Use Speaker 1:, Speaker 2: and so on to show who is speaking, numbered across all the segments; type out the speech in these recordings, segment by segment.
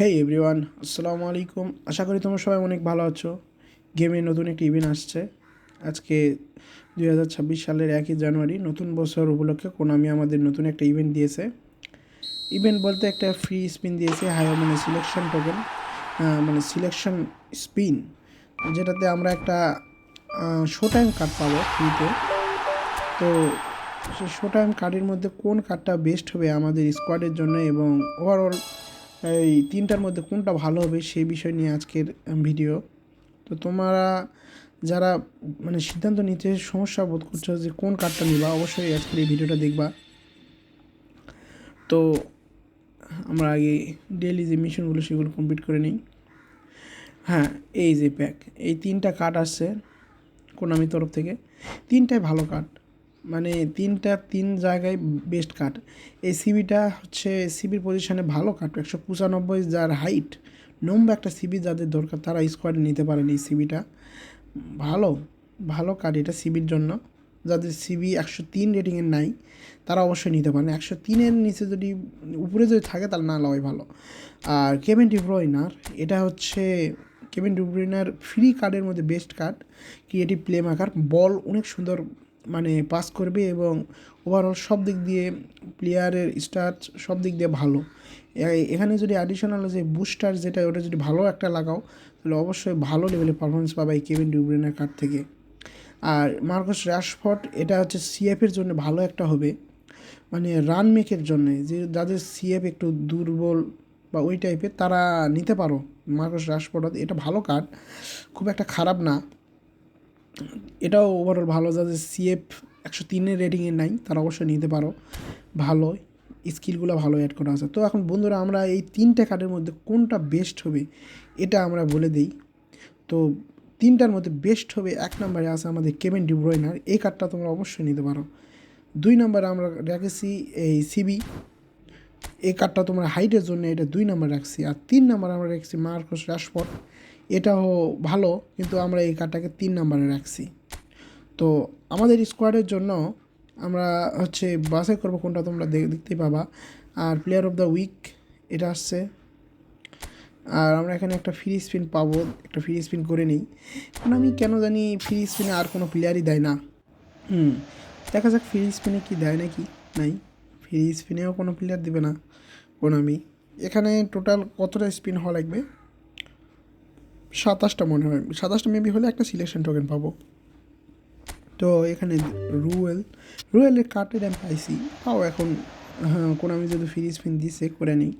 Speaker 1: হেই everyone আসসালামু আলাইকুম। আশা করি তোমরা সবাই অনেক ভালো আছো। গেমে নতুন একটি ইভেন্ট আসছে। আজকে দুই হাজার ছাব্বিশ সালের একই জানুয়ারি, নতুন বছর উপলক্ষে কোনামি আমাদের নতুন একটা ইভেন্ট দিয়েছে। ইভেন্ট বলতে একটা ফ্রি স্পিন দিয়েছে হাই মানে সিলেকশন টোকেন মানে সিলেকশন স্পিন যেটাতে আমরা একটা শো টাইম কার্ড পাবো ফ্রিতে তো সেই শো টাইম কার্ডের মধ্যে কোন কার্ডটা বেস্ট হবে আমাদের স্কোয়াডের জন্য এবং ওভারঅল এই তিনটার মধ্যে কোনটা ভালো হবে সেই বিষয় নিয়ে আজকের ভিডিও তো তোমরা যারা মানে সিদ্ধান্ত নিতে সমস্যা বোধ করছ যে কোন কার্ডটা নিবা, অবশ্যই আজকের এই ভিডিওটা দেখবা। তো আমরা আগে ডেলি যে মিশনগুলো সেগুলো কমপ্লিট করে নিই। হ্যাঁ এই যে প্যাক এই তিনটা কার্ড আসছে কোনামি তরফ থেকে। তিনটাই ভালো কার্ড মানে তিনটা, তিন জায়গায় বেস্ট কাট এই সিবিটা হচ্ছে সিবির পজিশনে ভালো কাট একশো পঁচানব্বই যার হাইট নম্বর একটা সিবি যাদের দরকার, তারা স্কোয়াডে নিতে পারেন এই সিবিটা ভালো ভালো কাট এটা সিবির জন্য। যাদের সিবি একশো তিন রেটিংয়ের নাই, তারা অবশ্যই নিতে পারেন। একশো তিনের নিচে যদি, উপরে যদি থাকে, তাহলে না লওয়াই ভালো। আর কেভেন ডিব্রয়নার এটা হচ্ছে কেভিন ডিব্রয়নার ফ্রি কার্ডের মধ্যে best card creative playmaker বল অনেক সুন্দর মানে পাস করবে এবং ওভারঅল সব দিক দিয়ে প্লেয়ারের স্টার্ট সব দিক দিয়ে ভালো। এখানে যদি অ্যাডিশনাল যে বুস্টার যেটা, ওটা যদি ভালো একটা লাগাও, তাহলে অবশ্যই ভালো লেভেলের পারফরমেন্স পাবে এই কেভিন ডিউব্রেনের কার্ড থেকে। আর মার্কস র্যাশফট এটা হচ্ছে সিএফের জন্য ভালো একটা হবে। মানে রান মেকের জন্য, যে যাদের সিএফ একটু দুর্বল বা ওই টাইপের তারা নিতে পারো। মার্কস র্যাশফট এটা ভালো কার্ড খুব একটা খারাপ না। এটাও ওভারঅল ভালো যাদের সিএফ একশো তিনের রেটিংয়ে নাই, তারা অবশ্যই নিতে পারো। ভালো স্কিলগুলো ভালো অ্যাড করা আছে। তো এখন বন্ধুরা, আমরা এই তিনটে কার্ডের মধ্যে কোনটা বেস্ট হবে, এটা আমরা বলে দিই। তো তিনটার মধ্যে বেস্ট হবে, এক নম্বরে আছে আমাদের কেভেন ডিব্রয়নার এই কার্ডটা তোমরা অবশ্যই নিতে পারো। দুই নম্বরে আমরা রেখেছি এই সিবি এই কার্ডটা তোমরা হাইটের জন্য এটা দুই নম্বর রাখছি। আর তিন নম্বর আমরা রেখেছি মার্কস র্যাশফট এটাও ভালো, কিন্তু আমরা এই কার্ডটাকে তিন নম্বরে রাখছি। তো আমাদের স্কোয়াডের জন্য আমরা হচ্ছে বাছাই করব কোনটা তোমরা দেখতেই পাবা। আর প্লেয়ার অফ দ্য উইক এটা আসছে। আর আমরা এখানে একটা ফ্রি স্পিন পাবো, একটা ফ্রি স্পিন করে নিই। এখন আমি কেন জানি ফ্রি স্পিনে আর কোনো প্লেয়ারই দেয় না। হুম, দেখা যাক ফ্রি স্পিনে কি দেয় নাকি নাই। ফ্রি স্পিনেও কোনো প্লেয়ার দেবে না কোন আমি এখানে টোটাল কতটা স্পিন হওয়া লাগবে? সাতাশটা মনে হয়। সাতাশটা মেবি হলে একটা সিলেকশন টোকেন পাবো। তো এখানে রুয়েল, রুয়েলের কার্ডের আমি পাইছি। তাও এখন হ্যাঁ কোনো আমি যদি ফ্রি স্পিন দিছে করে নিই।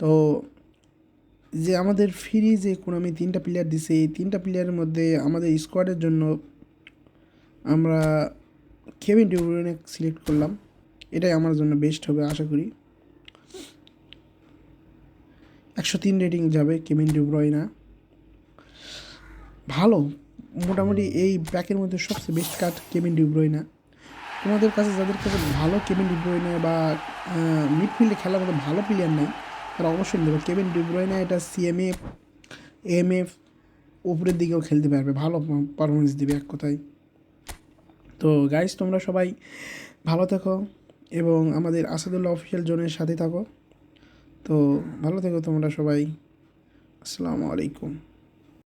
Speaker 1: তো যে আমাদের ফ্রি যে কোনো আমি তিনটা প্লেয়ার দিছে, এই তিনটা প্লেয়ারের মধ্যে আমাদের স্কোয়াডের জন্য আমরা কেভিন ডিউরেনে সিলেক্ট করলাম। এটাই আমার জন্য বেস্ট হবে, আশা করি। একশো তিন রেটিং যাবে কেভিন ডিব্রয়না ভালো। মোটামুটি এই প্যাকের মধ্যে সবচেয়ে বেস্ট কার্ড কেবিন ডিব্রয়না তোমাদের কাছে যাদের কাছে ভালো কেবিন ডিব্রয়না বা মিডফিল্ডে খেলার মতো ভালো প্লেয়ার নেই, তারা অবশ্যই নেবে। কেবিন ডিব্রয়না এটা সিএমএফ এমএফ উপরের দিকেও খেলতে পারবে। ভালো পারফরমেন্স দেবে এক কথায়। তো গাইজ তোমরা সবাই ভালো থেকো এবং আমাদের আসাদুল্লাহ অফিসিয়াল জোনের সাথে থাকো। তো ভালো থেকো তোমরা সবাই। আসসালামু আলাইকুম।